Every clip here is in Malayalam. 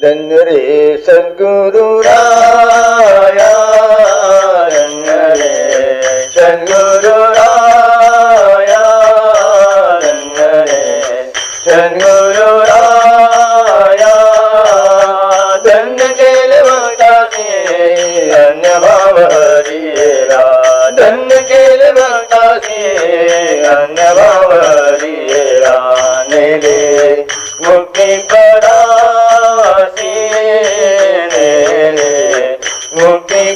രംഗരേ ശങ്കുരുരായ രംഗരേ ശങ്കുരുരായ രംഗരേ ശങ്കുരുരായ ധന്യകേല ഭക്താസിയേ അന്യഭാവരിയേരാ ധന്യകേല ഭക്താസിയേ അന്യഭാവ मुक्ती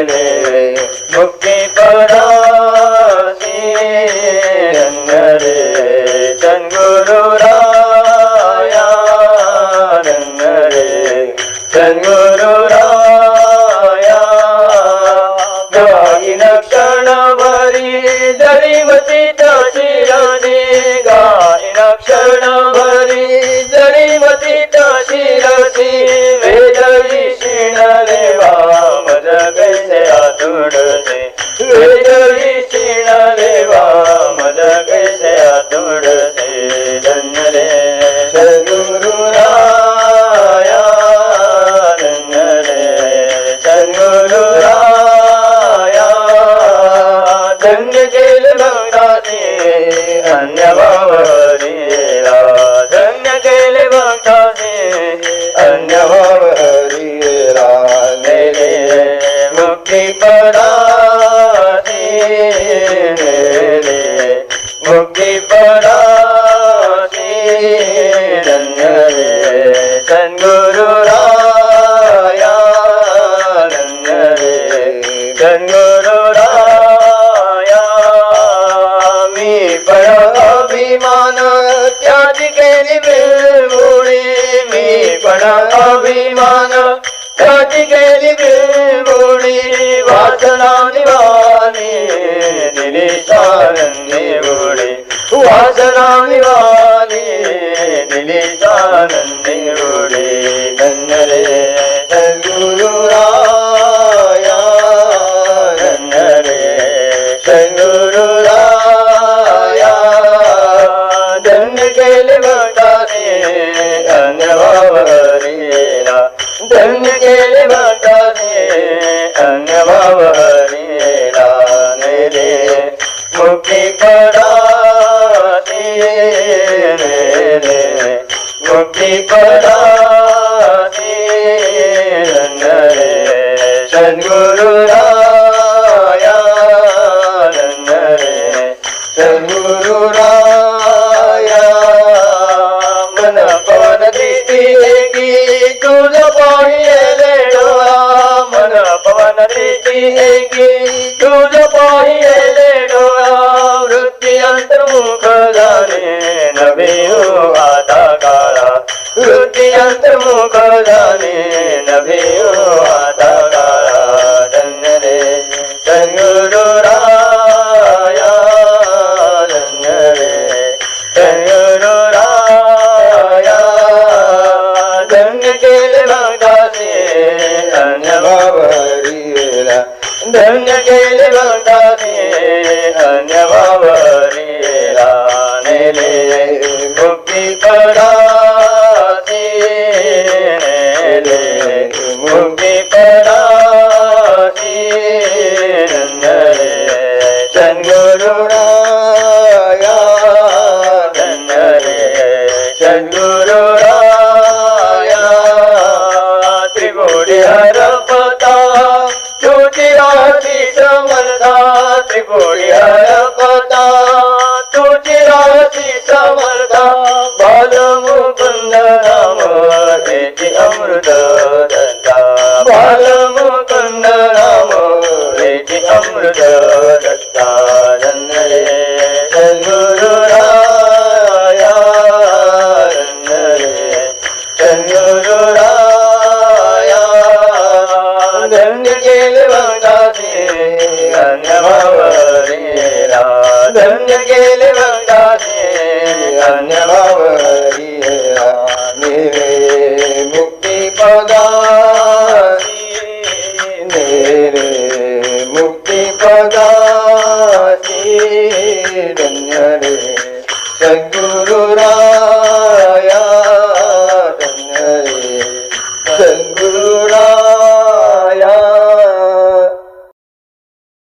રે મુક્તિ પડો રંગ રે સદગુરુ રાયા રંગ રે ભરી દરિવતી దేవుడని వెలుగులిచిన దేవా അഭിമാന കാട്ടികേലി വേണി വാസനാനിവാണി നിലീശാനന്ദി ഓടി വാസനാനിവാണി നിലീശാനന്ദി ഓടി കന്നരേ സദ്ഗുരുരായ കന്നരേ സദ്ഗുരുരായ ധന്യ കേലി വാട്ടാനേ ധന്യവാവ धन्य रे सद्गुरुराया धन्य केले भक्ताने अन्य भावरीला धन्य केले भक्ताने अन्य भावरीला नेले पिएगी दूध पाइए वृत्ति अंतर्मुख जाने नबी आता वृत्ति अंतर्मुख जाने नबी आधा ಧನ್ಯ ಜೈಲಿ ಬಂದಾನೆ ಧನ್ಯವಾರಿಯಾನೆಲೆ ಮುಕ್ತಿ ಪರಾಸೀನೆಲೆ ಮುಕ್ತಿ ಪರಾಸೀನೆ ಚಂದ್ರುಡಾ ممردا ترپريا پڄي راضي ڪمردا بالم ڪندي امرت دندا بالم ڪندر ري جي امرت धन्य गेले भक्ताने अन्य भावने मुक्ती पदासी रे मुक्ति पदासी धन्य रे सद्गुरुरा